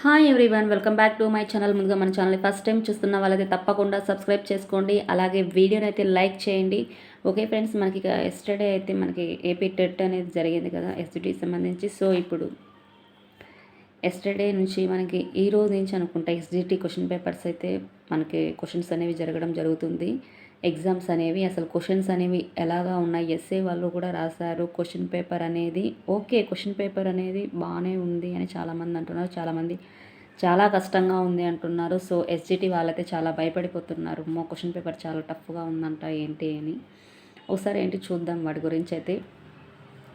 Hi everyone welcome back to my channel ముందుగా మన channel first time చూస్తున్న వాళ్ళైతే తప్పకుండా సబ్స్క్రైబ్ చేసుకోండి. అలాగే వీడియోని అయితే లైక్ చేయండి. ఓకే ఫ్రెండ్స్ మనకి ఎస్టర్డే అయితే మనకి ఏపీ టెట్ అనేది జరిగింది కదా ఎస్టీ సంబంధించి. సో ఇప్పుడు ఎస్టర్డే నుంచి మనకి ఈ రోజు నుంచి అనుకుంటా ఎస్జిటి క్వశ్చన్ పేపర్స్ అయితే మనకి క్వశ్చన్స్ అనేవి జరగడం జరుగుతుంది. ఎగ్జామ్స్ అనేవి అసలు క్వశ్చన్స్ అనేవి ఎలాగా ఉన్నాయి ఎస్ఏ వాళ్ళు కూడా రాశారు. క్వశ్చన్ పేపర్ అనేది ఓకే క్వశ్చన్ పేపర్ అనేది బాగానే ఉంది అని చాలామంది అంటున్నారు. చాలామంది చాలా కష్టంగా ఉంది అంటున్నారు. సో ఎస్జిటి వాళ్ళైతే చాలా భయపడిపోతున్నారు. మో క్వశ్చన్ పేపర్ చాలా టఫ్గా ఉందంట ఏంటి అని. ఒకసారి ఏంటి చూద్దాం వాటి గురించి అయితే.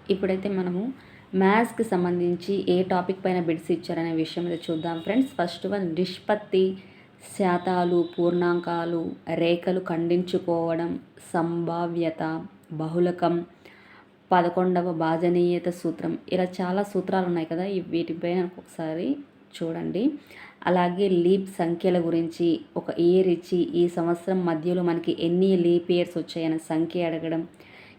ఇప్పుడైతే మనము మ్యాథ్స్కి సంబంధించి ఏ టాపిక్ పైన బిడ్స్ ఇచ్చారనే విషయం అయితే చూద్దాం. ఫ్రెండ్స్ ఫస్ట్ వన్ నిష్పత్తి. శాతాలు పూర్ణాంకాలు రేఖలు ఖండించుకోవడం సంభావ్యత బహుళకం పదకొండవ భాజనీయత సూత్రం. ఇలా చాలా సూత్రాలు ఉన్నాయి కదా వీటిపైన ఒకసారి చూడండి. అలాగే లీప్ సంఖ్యల గురించి ఒక ఇయర్ ఇచ్చి ఈ సంవత్సరం మధ్యలో మనకి ఎన్ని లీప్ ఇయర్స్ వచ్చాయన్న సంఖ్య అడగడం.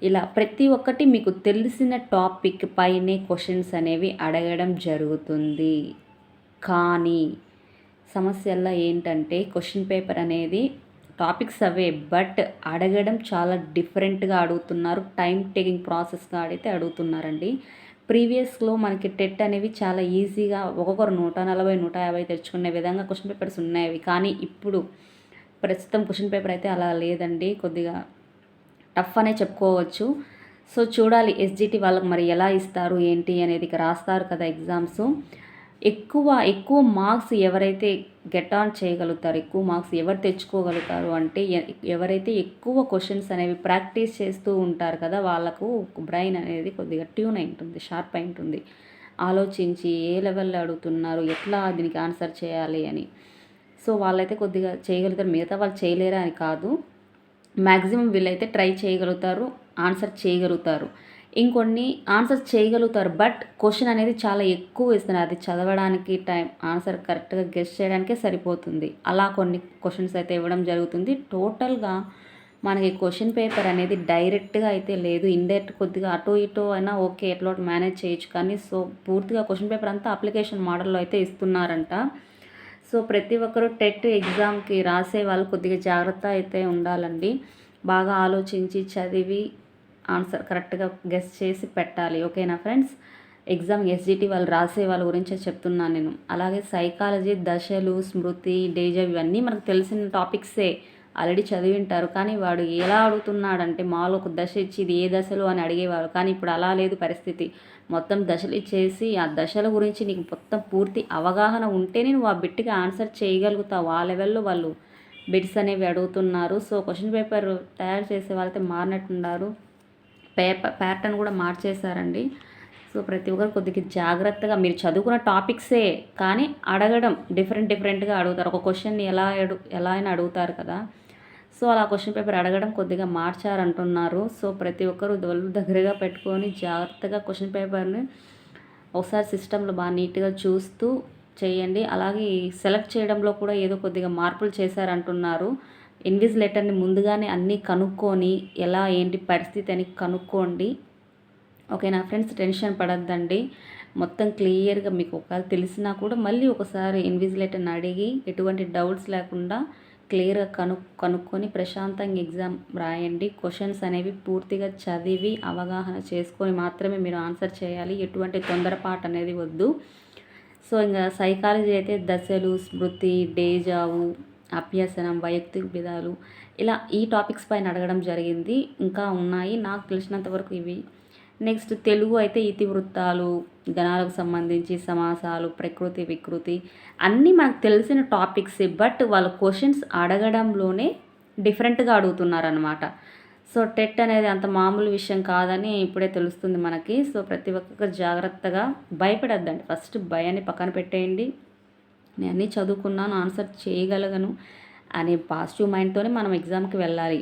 ఇలా ప్రతి ఒక్కటి మీకు తెలిసిన టాపిక్ పైనే క్వశ్చన్స్ అనేవి అడగడం జరుగుతుంది. కానీ సమస్యల్లో ఏంటంటే క్వశ్చన్ పేపర్ అనేది టాపిక్స్ అవే బట్ అడగడం చాలా డిఫరెంట్గా అడుగుతున్నారు. టైం టేకింగ్ ప్రాసెస్గా అడిగితే అడుగుతున్నారండి. ప్రీవియస్లో మనకి టెట్ అనేవి చాలా ఈజీగా ఒక్కొక్కరు నూట నలభై నూట యాభై తెచ్చుకునే విధంగా క్వశ్చన్ పేపర్స్ ఉన్నాయి కానీ ఇప్పుడు ప్రస్తుతం క్వశ్చన్ పేపర్ అయితే అలా లేదండి. కొద్దిగా టఫ్ అనే చెప్పుకోవచ్చు. సో చూడాలి ఎస్జిటి వాళ్ళకి మరి ఎలా ఇస్తారు ఏంటి అనేది రాస్తారు కదా ఎగ్జామ్స్ ఎక్కువ ఎక్కువ మార్క్స్ ఎవరైతే గెట్ ఆన్ చేయగలుగుతారు ఎక్కువ మార్క్స్ ఎవరు తెచ్చుకోగలుగుతారు అంటే ఎవరైతే ఎక్కువ క్వశ్చన్స్ అనేవి ప్రాక్టీస్ చేస్తూ ఉంటారు కదా వాళ్ళకు బ్రెయిన్ అనేది కొద్దిగా ట్యూన్ అయి ఉంటుంది షార్ప్ అయి ఉంటుంది. ఆలోచించి ఏ లెవెల్లో అడుగుతున్నారు ఎట్లా దీనికి ఆన్సర్ చేయాలి అని. సో వాళ్ళైతే కొద్దిగా చేయగలుగుతారు. మిగతా వాళ్ళు చేయలేరా అని కాదు. మ్యాక్సిమం వీళ్ళైతే ట్రై చేయగలుగుతారు ఆన్సర్ చేయగలుగుతారు. ఇంకొన్ని ఆన్సర్ చేయగలుగుతారు బట్ క్వశ్చన్ అనేది చాలా ఎక్కువ ఇస్తున్నారు అది చదవడానికి టైం ఆన్సర్ కరెక్ట్గా గెస్ట్ చేయడానికే సరిపోతుంది. అలా కొన్ని క్వశ్చన్స్ అయితే ఇవ్వడం జరుగుతుంది. టోటల్గా మనకి క్వశ్చన్ పేపర్ అనేది డైరెక్ట్గా అయితే లేదు. ఇండైరెక్ట్ కొద్దిగా అటు ఇటు అయినా ఓకే ఎట్లా మేనేజ్ చేయొచ్చు. కానీ సో పూర్తిగా క్వశ్చన్ పేపర్ అంతా అప్లికేషన్ మోడల్లో అయితే ఇస్తున్నారంట. సో ప్రతి ఒక్కరూ టెట్ ఎగ్జామ్కి రాసే వాళ్ళు కొద్దిగా జాగ్రత్త అయితే ఉండాలండి. బాగా ఆలోచించి చదివి ఆన్సర్ కరెక్ట్గా గెస్ చేసి పెట్టాలి. ఓకేనా ఫ్రెండ్స్? ఎగ్జామ్ ఎస్జిటి వాళ్ళు రాసే వాళ్ళ గురించే చెప్తున్నాను నేను. అలాగే సైకాలజీ దశలు స్మృతి డేజా ఇవన్నీ మనకు తెలిసిన టాపిక్సే. ఆల్రెడీ చదివింటారు. కానీ వాడు ఎలా అడుగుతున్నాడంటే మాలో ఒక దశ ఇచ్చి ఇది ఏ దశలో అని అడిగేవారు. కానీ ఇప్పుడు అలా లేదు పరిస్థితి. మొత్తం దశలు ఇచ్చేసి ఆ దశల గురించి నీకు మొత్తం పూర్తి అవగాహన ఉంటేనే నువ్వు ఆ బిట్కి ఆన్సర్ చేయగలుగుతావు. ఆ లెవెల్లో వాళ్ళు బిట్స్ అనేవి అడుగుతున్నారు. సో క్వశ్చన్ పేపర్ తయారు చేసే వాళ్ళైతే మారినట్టున్నారు పేపర్ ప్యాటర్న్ కూడా మార్చేశారండి. సో ప్రతి ఒక్కరు కొద్దిగా జాగ్రత్తగా మీరు చదువుకున్న టాపిక్సే కానీ అడగడం డిఫరెంట్ డిఫరెంట్గా అడుగుతారు. ఒక క్వశ్చన్ని ఎలా అడు ఎలా అయినా అడుగుతారు కదా. సో అలా క్వశ్చన్ పేపర్ అడగడం కొద్దిగా మార్చారంటున్నారు. సో ప్రతి ఒక్కరు దొల్లు దగ్గరగా పెట్టుకొని జాగ్రత్తగా క్వశ్చన్ పేపర్ని ఒకసారి సిస్టంలో బాగా నీట్గా చూస్తూ చేయండి. అలాగే సెలెక్ట్ చేయడంలో కూడా ఏదో కొద్దిగా మార్పులు చేశారంటున్నారు. ఇన్విజ్ లెటర్ని ముందుగానే అన్నీ కనుక్కొని ఎలా ఏంటి పరిస్థితి అని కనుక్కోండి. ఓకే నా ఫ్రెండ్స్ టెన్షన్ పడద్దండి. మొత్తం క్లియర్గా మీకు ఒకవేళ తెలిసినా కూడా మళ్ళీ ఒకసారి ఇన్విజిలేటర్ని అడిగి ఎటువంటి డౌట్స్ లేకుండా క్లియర్గా కను కనుక్కొని ప్రశాంతంగా ఎగ్జామ్ రాయండి. క్వశ్చన్స్ అనేవి పూర్తిగా చదివి అవగాహన చేసుకొని మాత్రమే మీరు ఆన్సర్ చేయాలి. ఎటువంటి తొందరపాటు అనేది వద్దు. సో ఇంకా సైకాలజీ అయితే దశలు స్మృతి డేజావు అభ్యసనం వైయక్తిక విధాలు ఇలా ఈ టాపిక్స్ పైన అడగడం జరిగింది. ఇంకా ఉన్నాయి. నాకు తెలిసినంత వరకు ఇవి. నెక్స్ట్ తెలుగు అయితే ఇతివృత్తాలు గణాలకు సంబంధించి సమాసాలు ప్రకృతి వికృతి అన్నీ మనకు తెలిసిన టాపిక్స్ బట్ వాళ్ళ క్వశ్చన్స్ అడగడంలోనే డిఫరెంట్గా అడుగుతున్నారనమాట సో టెట్ అనేది అంత మామూలు విషయం కాదని ఇప్పుడే తెలుస్తుంది మనకి. సో ప్రతి ఒక్కరు జాగ్రత్తగా భయపడద్దండి. ఫస్ట్ భయాన్ని పక్కన పెట్టేయండి. నేను అన్నీ చదువుకున్నాను ఆన్సర్ చేయగలగను అనే పాజిటివ్ మైండ్తోనే మనం ఎగ్జామ్కి వెళ్ళాలి.